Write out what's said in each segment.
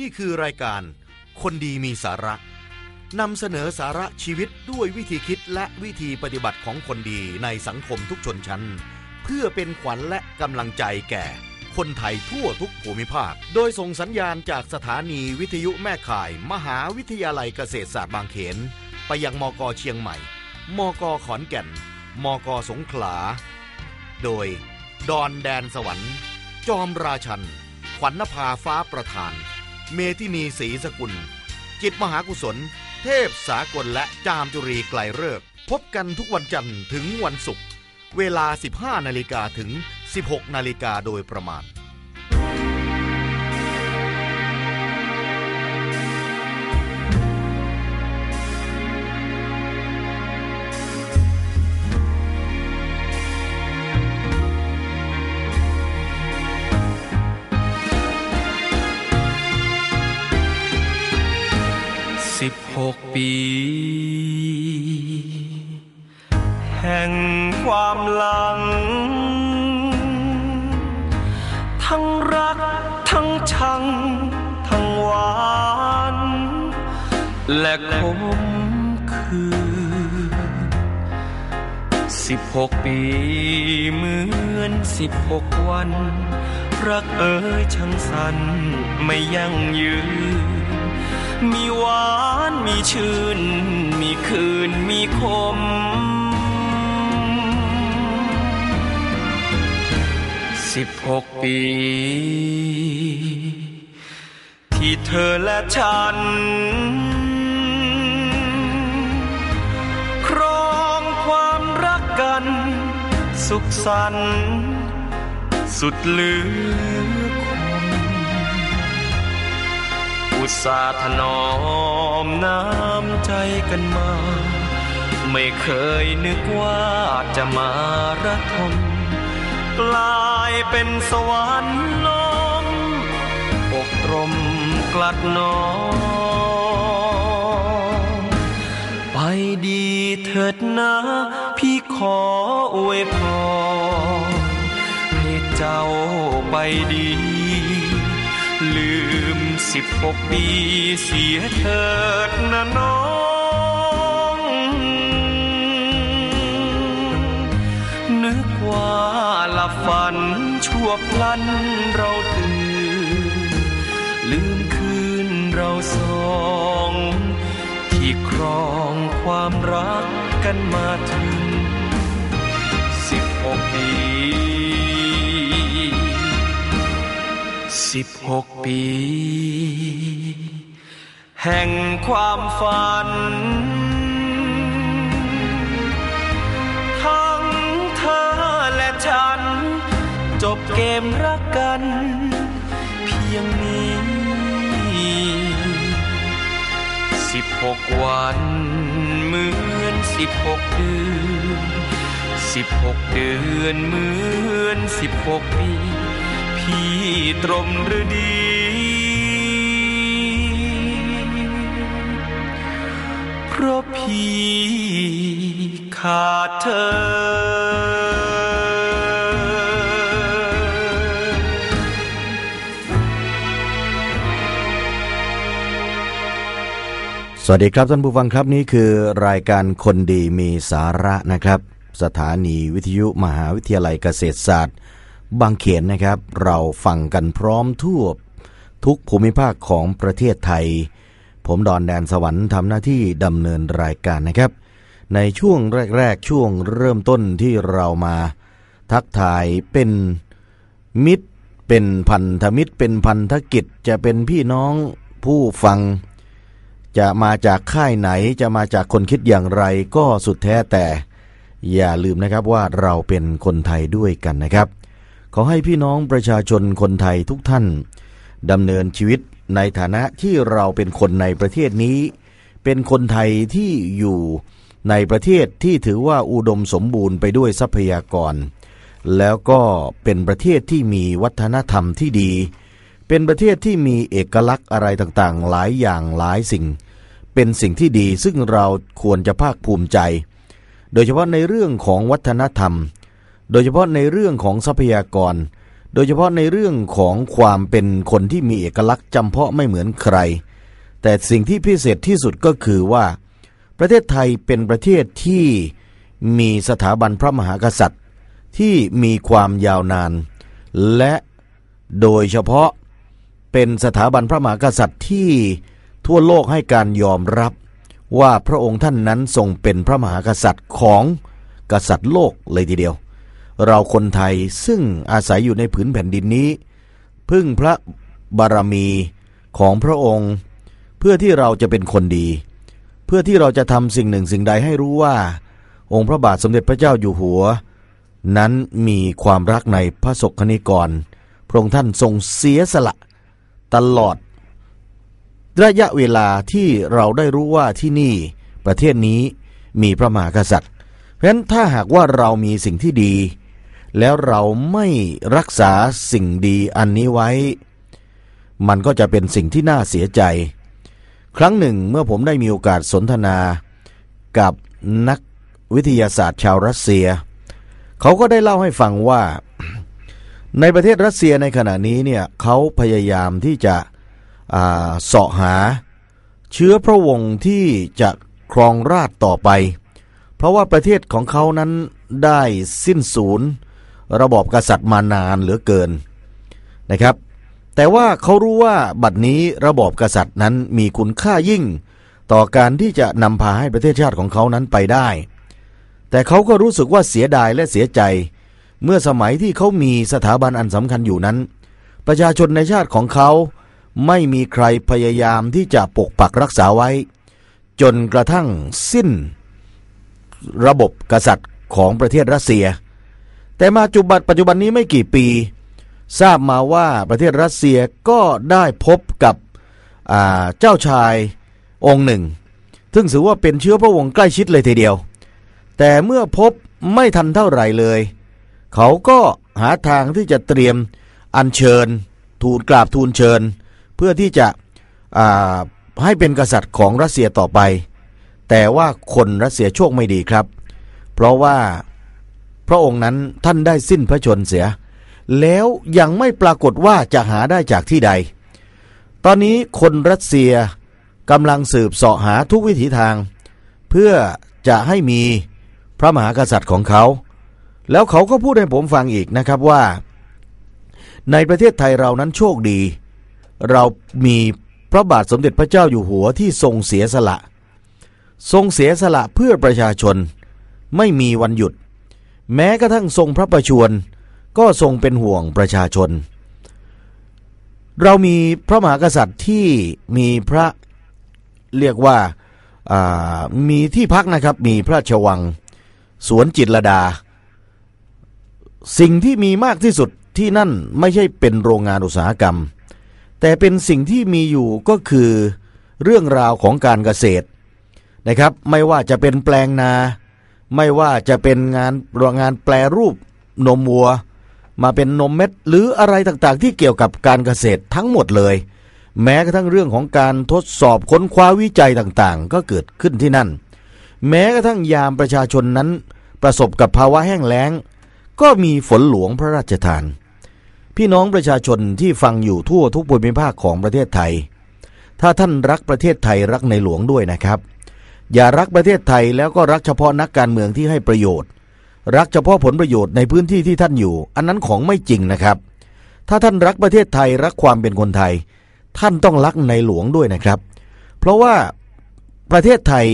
นี่คือรายการคนดีมีสาระนำเสนอสาระชีวิตด้วยวิธีคิดและวิธีปฏิบัติของคนดีในสังคมทุกชนชั้น เพื่อเป็นขวัญและกำลังใจแก่ คนไทยทั่วทุกภูมิภาค โดยส่งสัญญาณจากสถานีวิทยุแม่ข่าย มหาวิทยาลัยเกษตรศาสตร์บางเขน ไปยังมกเชียงใหม่ มกขอนแก่น มกสงขลา โดย ดอนแดนสวรรค์ จอมราชัน ขวัญนภาฟ้าประธาน เมธินีศรีสกุล จิตมหากุศล เทพสากลและจามจุรีไกลเลิกพบกันทุกวันจันทร์ถึงวันศุกร์เวลา 15 นาฬิกาถึง 16 นาฬิกาโดยประมาณ ปี แห่งความหลัง ทั้งรักทั้งชัง ทั้งหวาน และคมคือสิบหกปีเหมือนสิบหกวัน รักเอ๋ยช่างสันไม่ยั่งยืน มีหวานมีชื่น มีคืนมีคม สิบหกปี ที่เธอและฉัน ครองความรักกัน สุขสันต์สุดเหลือ ตสาห์ถนอมน้ำใจกันมา ไม่เคยนึกว่าจะมาระทมกลายเป็นสวรรค์ล้มอกตรมกลัดหนอไปดีเถิดนะ พี่ขออวยพรให้เจ้าไปดี สิบหกปีเสียเถิดนะน้อง นึกว่าหลับฝันชั่วพลันเราตื่น ลืมคืนเราสอง ที่ครองความรักกันมาถึงสิบหกปี สิบหกปี แห่งความฝัน ทั้งเธอและฉัน จบเกมรักกัน เพียงนี้สิบหกวันเหมือนสิบหกเดือนสิบหกเดือนเหมือนสิบหกปี พี่ตรมหรือดี เพราะพี่ขาดเธอสวัสดีครับท่านผู้ฟังครับนี่คือรายการคนดีมีสาระนะครับ สถานีวิทยุมหาวิทยาลัยเกษตรศาสตร์ บางเขนนะครับ เราฟังกันพร้อมทั่วทุกภูมิภาคของประเทศไทย ผมดอนแดนสวรรค์ทำหน้าที่ดำเนินรายการนะครับ ในช่วงแรก ๆ ช่วงเริ่มต้นที่เรามาทักทายเป็นมิตร เป็นพันธมิตร เป็นพันธกิจจะเป็นพี่น้องผู้ฟัง จะมาจากค่ายไหนจะมาจากคนคิดอย่างไรก็สุดแท้แต่ อย่าลืมนะครับว่าเราเป็นคนไทยด้วยกันนะครับ ขอให้พี่น้องประชาชนคนไทยทุกท่านดำเนินชีวิตในฐานะที่เราเป็นคนในประเทศนี้ เป็นคนไทยที่อยู่ในประเทศที่ถือว่าอุดมสมบูรณ์ไปด้วยทรัพยากร แล้วก็เป็นประเทศที่มีวัฒนธรรมที่ดี เป็นประเทศที่มีเอกลักษณ์อะไรต่างๆ หลายอย่างหลายสิ่ง เป็นสิ่งที่ดีซึ่งเราควรจะภาคภูมิใจ โดยเฉพาะในเรื่องของวัฒนธรรม โดยเฉพาะในเรื่องของทรัพยากร โดยเฉพาะในเรื่องของความเป็นคนที่มีเอกลักษณ์จำเพาะไม่เหมือนใคร แต่สิ่งที่พิเศษที่สุดก็คือว่า ประเทศไทยเป็นประเทศที่มีสถาบันพระมหากษัตริย์ที่มีความยาวนาน และโดยเฉพาะเป็นสถาบันพระมหากษัตริย์ที่ทั่วโลกให้การยอมรับว่าพระองค์ท่านนั้นทรงเป็นพระมหากษัตริย์ของกษัตริย์โลกเลยทีเดียว เราคนไทยซึ่งอาศัยอยู่ในผืนแผ่นดินนี้ พึ่งพระบารมีของพระองค์ เพื่อที่เราจะเป็นคนดี เพื่อที่เราจะทำสิ่งหนึ่งสิ่งใดให้รู้ว่า องค์พระบาทสมเด็จพระเจ้าอยู่หัว นั้นมีความรักในพระศกนิกร พระองค์ท่านทรงเสียสละตลอด ระยะเวลาที่เราได้รู้ว่าที่นี่ประเทศนี้มีพระมหากษัตริย์ เพราะฉะนั้นถ้าหากว่าเรามีสิ่งที่ดี แล้วเราไม่รักษาสิ่งดีอันนี้ไว้ มันก็จะเป็นสิ่งที่น่าเสียใจ ครั้งหนึ่งเมื่อผมได้มีโอกาสสนทนากับนักวิทยาศาสตร์ชาวรัสเซีย เขาก็ได้เล่าให้ฟังว่า ในประเทศรัสเซียในขณะนี้เนี่ยเขาพยายามที่จะเสาะหา เชื้อพระวงศ์ที่จะครองราชต่อไป เพราะว่าประเทศของเขานั้นได้สิ้นสูญ ระบอบกษัตริย์มานานเหลือเกินนะครับ แต่ว่าเขารู้ว่าบัดนี้ระบอบกษัตริย์นั้นมีคุณค่ายิ่ง ต่อการที่จะนำพาให้ประเทศชาติของเขานั้นไปได้ แต่เขาก็รู้สึกว่าเสียดายและเสียใจ เมื่อสมัยที่เขามีสถาบันอันสำคัญอยู่นั้น ประชาชนในชาติของเขาไม่มีใครพยายามที่จะปกปักรักษาไว้ จนกระทั่งสิ้นระบบกษัตริย์ของประเทศรัสเซีย แต่มาจุบันปัจจุบันนี้ไม่กี่ปี ทราบมาว่าประเทศรัสเซียก็ได้พบกับเจ้าชายองค์หนึ่ง ซึ่งถือว่าเป็นเชื้อพระวงศ์ใกล้ชิดเลยทีเดียว แต่เมื่อพบไม่ทันเท่าไหร่เลย เขาก็หาทางที่จะเตรียมอัญเชิญ ทูลกราบทูลเชิญ เพื่อที่จะให้เป็นกษัตริย์ของรัสเซียต่อไป แต่ว่าคนรัสเซียโชคไม่ดีครับ เพราะว่า พระองค์นั้นท่านได้สิ้นพระชนเสีย แล้วยังไม่ปรากฏว่าจะหาได้จากที่ใด ตอนนี้คนรัสเซียกำลังสืบเสาะหาทุกวิถีทาง เพื่อจะให้มีพระมหากษัตริย์ของเขา แล้วเขาก็พูดให้ผมฟังอีกนะครับว่า ในประเทศไทยเรานั้นโชคดี เรามีพระบาทสมเด็จพระเจ้าอยู่หัวที่ทรงเสียสละ ทรงเสียสละเพื่อประชาชนไม่มีวันหยุด แม้กระทั่งทรงพระประชวรก็ทรงเป็นห่วงประชาชน เรามีพระมหากษัตริย์ที่มีพระเรียกว่ามีที่พักนะครับ มีพระราชวัง สวนจิตรดา สิ่งที่มีมากที่สุดที่นั่นไม่ใช่เป็นโรงงานอุตสาหกรรม แต่เป็นสิ่งที่มีอยู่ก็คือเรื่องราวของการเกษตรนะครับ ไม่ว่าจะเป็นแปลงนา ไม่ว่าจะเป็นงานโรงงานแปลรูปนมวัว มาเป็นนมเม็ดหรืออะไรต่างๆ ที่เกี่ยวกับการเกษตรทั้งหมดเลย แม้กระทั่งเรื่องของการทดสอบค้นคว้าวิจัยต่างๆ ก็เกิดขึ้นที่นั่น แม้กระทั่งยามประชาชนนั้น ประสบกับภาวะแห้งแล้ง ก็มีฝนหลวงพระราชทาน พี่น้องประชาชนที่ฟังอยู่ทั่วทุกภูมิภาคของประเทศไทย ถ้าท่านรักประเทศไทยรักในหลวงด้วยนะครับ อย่ารักประเทศไทยแล้วก็รักเฉพาะนักการเมืองที่ให้ประโยชน์ รักเฉพาะผลประโยชน์ในพื้นที่ที่ท่านอยู่ อันนั้นของไม่จริงนะครับ ถ้าท่านรักประเทศไทยรักความเป็นคนไทย ท่านต้องรักในหลวงด้วยนะครับ เพราะว่าประเทศไทย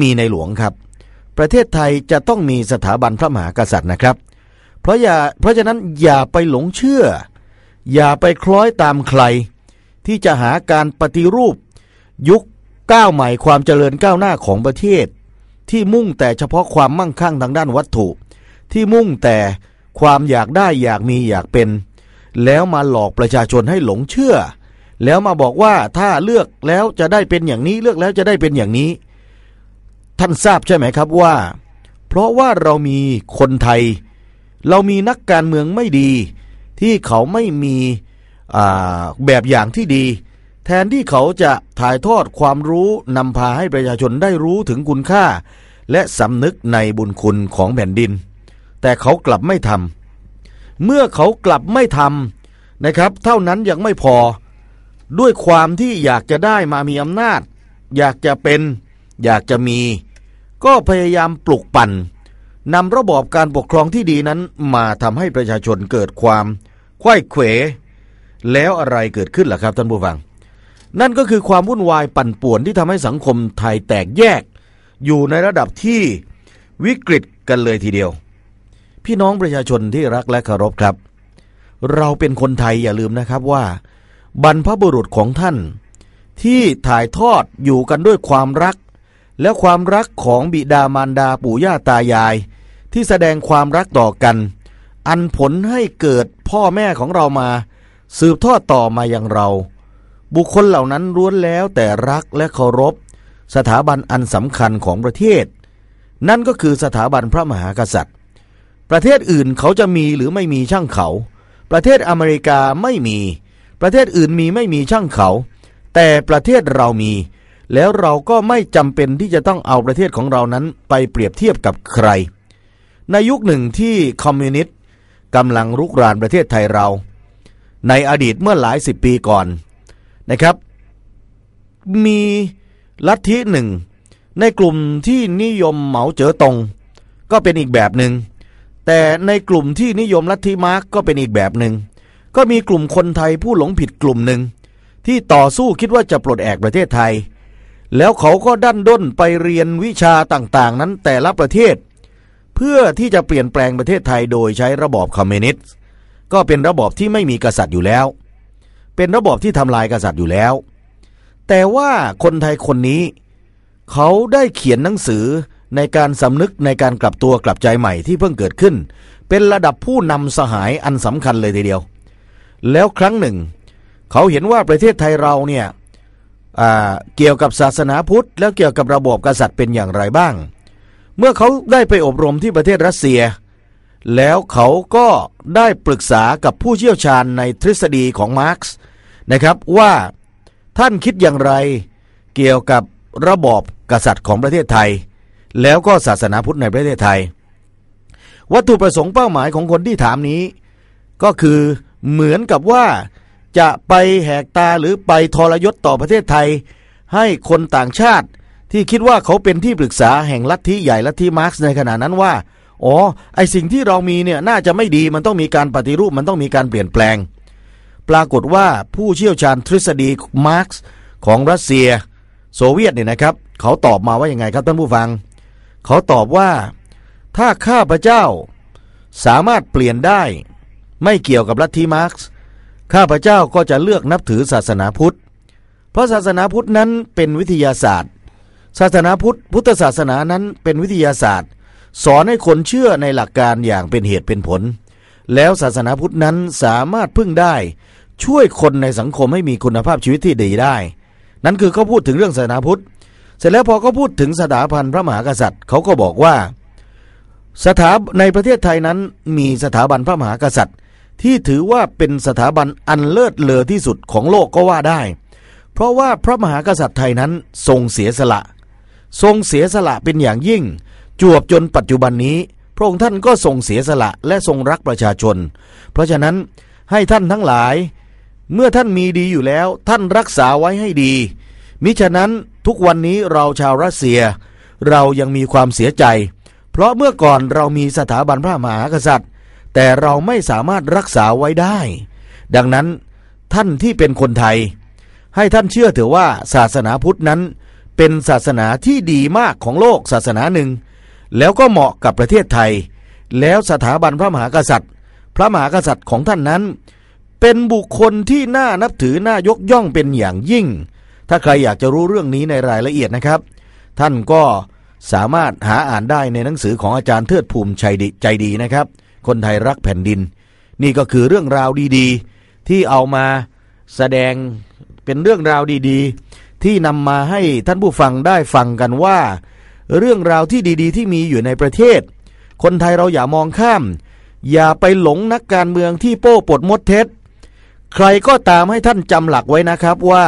มีในหลวงครับ ประเทศไทยจะต้องมีสถาบันพระมหากษัตริย์นะครับ เพราะอย่าเพราะฉะนั้นอย่าไปหลงเชื่อ อย่าไปคล้อยตามใคร ที่จะหาการปฏิรูป ยุค ก้าวใหม่ความเจริญก้าวหน้าของประเทศ ที่มุ่งแต่เฉพาะความมั่งคั่งทางด้านวัตถุ ที่มุ่งแต่ความอยากได้อยากมีอยากเป็น แล้วมาหลอกประชาชนให้หลงเชื่อ แล้วมาบอกว่าถ้าเลือกแล้วจะได้เป็นอย่างนี้เลือกแล้วจะได้เป็นอย่างนี้ ท่านทราบใช่ไหมครับว่า เพราะว่าเรามีคนไทย เรามีนักการเมืองไม่ดี ที่เขาไม่มีแบบอย่างที่ดี แทนที่เขาจะถ่ายทอดความรู้นำพาให้ประชาชนได้รู้ถึงคุณค่า และสำนึกในบุญคุณของแผ่นดิน แต่เขากลับไม่ทำเมื่อเขากลับไม่ทำนะครับ เท่านั้นยังไม่พอ ด้วยความที่อยากจะได้มามีอำนาจ อยากจะเป็น อยากจะมี ก็พยายามปลุกปั่นนำระบอบการปกครองที่ดีนั้นมาทำให้ประชาชนเกิดความไข้เขวแล้วอะไรเกิดขึ้นล่ะครับท่านผู้ฟัง นั่นก็คือความวุ่นวายปั่นป่วนที่ทำให้สังคมไทยแตกแยก อยู่ในระดับที่วิกฤตกันเลยทีเดียว พี่น้องประชาชนที่รักและเคารพครับ เราเป็นคนไทยอย่าลืมนะครับว่า บรรพบุรุษของท่าน ที่ถ่ายทอดอยู่กันด้วยความรัก และความรักของบิดามารดาปู่ย่าตายาย ที่แสดงความรักต่อกัน อันผลให้เกิดพ่อแม่ของเรามา สืบทอดต่อมาอย่างเรา บุคคลเหล่านั้นล้วนแล้วแต่รักและเคารพ สถาบันอันสำคัญของประเทศ นั่นก็คือสถาบันพระมหากษัตริย์ ประเทศอื่นเขาจะมีหรือไม่มีช่างเขา ประเทศอเมริกาไม่มี ประเทศอื่นมีไม่มีช่างเขา แต่ประเทศเรามี แล้วเราก็ไม่จำเป็นที่จะต้องเอาประเทศของเรานั้นไปเปรียบเทียบกับใคร ในยุคหนึ่งที่คอมมิวนิสต์กำลังรุกรานประเทศไทยเรา ในอดีตเมื่อหลายสิบปีก่อน นะครับ มีลัทธิหนึ่ง ในกลุ่มที่นิยมเหมาเจ๋อตงก็เป็นอีกแบบหนึ่งแต่ในกลุ่มที่นิยมลัทธิมาร์กก็เป็นอีกแบบหนึ่งก็มีกลุ่มคนไทยผู้หลงผิดกลุ่มหนึ่งที่ต่อสู้คิดว่าจะปลดแอกประเทศไทย แล้วเขาก็ดันด้นไปเรียนวิชาต่างๆ นั้นแต่ละประเทศ เพื่อที่จะเปลี่ยนแปลงประเทศไทยโดยใช้ระบอบคอมมิวนิสต์ก็เป็นระบอบที่ไม่มีกษัตริย์อยู่แล้ว เป็นระบอบที่ทำลายกษัตริย์อยู่แล้ว แต่ว่าคนไทยคนนี้ เขาได้เขียนหนังสือในการสำนึกในการกลับตัวกลับใจใหม่ที่เพิ่งเกิดขึ้น เป็นระดับผู้นำสหายอันสำคัญเลยทีเดียว แล้วครั้งหนึ่ง เขาเห็นว่าประเทศไทยเราเนี่ยเกี่ยวกับศาสนาพุทธ แล้วเกี่ยวกับระบบกษัตริย์เป็นอย่างไรบ้าง เมื่อเขาได้ไปอบรมที่ประเทศรัสเซีย แล้วเขาก็ได้ปรึกษากับผู้เชี่ยวชาญในทฤษฎีของมาร์กซ์นะครับว่าท่านคิดอย่างไรเกี่ยวกับระบอบกษัตริย์ของประเทศไทย แล้วก็ศาสนาพุทธในประเทศไทย วัตถุประสงค์เป้าหมายของคนที่ถามนี้ ก็คือเหมือนกับว่าจะไปแหกตาหรือไปทรยศต่อประเทศไทย ให้คนต่างชาติที่คิดว่าเขาเป็นที่ปรึกษาแห่งลัทธิใหญ่ลัทธิมาร์กซ์ในขณะนั้นว่า อ๋อไอสิ่งที่เรามีเนี่ยน่าจะไม่ดีมันต้องมีการปฏิรูปมันต้องมีการเปลี่ยนแปลง ปรากฏว่าผู้เชี่ยวชาญทฤษฎีมาร์กซ์ของรัสเซีย โซเวียตเนี่ยนะครับ เขาตอบมาว่ายังไงครับท่านผู้ฟัง เขาตอบว่า ถ้าข้าพเจ้าสามารถเปลี่ยนได้ ไม่เกี่ยวกับลัทธิมาร์กซ์ข้าพเจ้าก็จะเลือกนับถือศาสนาพุทธ เพราะศาสนาพุทธนั้นเป็นวิทยาศาสตร์ ศาสนาพุทธพุทธศาสนานั้นเป็นวิทยาศาสตร์ สอนให้คนเชื่อในหลักการอย่างเป็นเหตุเป็นผล แล้วศาสนาพุทธนั้นสามารถพึ่งได้ ช่วยคนในสังคมให้มีคุณภาพชีวิตที่ดีได้ นั่นคือเขาพูดถึงเรื่องศาสนาพุทธ เสร็จแล้วพอเขาพูดถึงสถาพันธ์พระมหากษัตริย์เขาก็บอกว่า สถาในประเทศไทยนั้นมีสถาบันพระมหากษัตริย์ ที่ถือว่าเป็นสถาบันอันเลิศเลอที่สุดของโลกก็ว่าได้ เพราะว่าพระมหากษัตริย์ไทยนั้นทรงเสียสละ ทรงเสียสละเป็นอย่างยิ่ง จวบจนปัจจุบันนี้ พระองค์ท่านก็ทรงเสียสละและทรงรักประชาชน เพราะฉะนั้นให้ท่านทั้งหลาย เมื่อท่านมีดีอยู่แล้ว ท่านรักษาไว้ให้ดี มิฉะนั้นทุกวันนี้เราชาวรัสเซีย เรายังมีความเสียใจ เพราะเมื่อก่อนเรามีสถาบันพระมหากษัตริย์ แต่เราไม่สามารถรักษาไว้ได้ ดังนั้นท่านที่เป็นคนไทย ให้ท่านเชื่อเถอะว่าศาสนาพุทธนั้น เป็นศาสนาที่ดีมากของโลกศาสนาหนึ่ง แล้วก็เหมาะกับประเทศไทย แล้วสถาบันพระมหากษัตริย์ พระมหากษัตริย์ของท่านนั้น เป็นบุคคลที่น่านับถือน่ายกย่องเป็นอย่างยิ่ง ถ้าใครอยากจะรู้เรื่องนี้ในรายละเอียดนะครับ ท่านก็สามารถหาอ่านได้ในหนังสือของอาจารย์เทิดภูมิชัยดีใจดีนะครับ คนไทยรักแผ่นดิน นี่ก็คือเรื่องราวดีๆ ที่เอามาแสดงเป็นเรื่องราวดีๆ ที่นำมาให้ท่านผู้ฟังได้ฟังกันว่า เรื่องราวที่ดีๆ ที่มีอยู่ในประเทศ คนไทยเราอย่ามองข้าม อย่าไปหลงนักการเมืองที่โป้ปดมดเท็จ ใครก็ตามให้ท่านจำหลักไว้นะครับว่า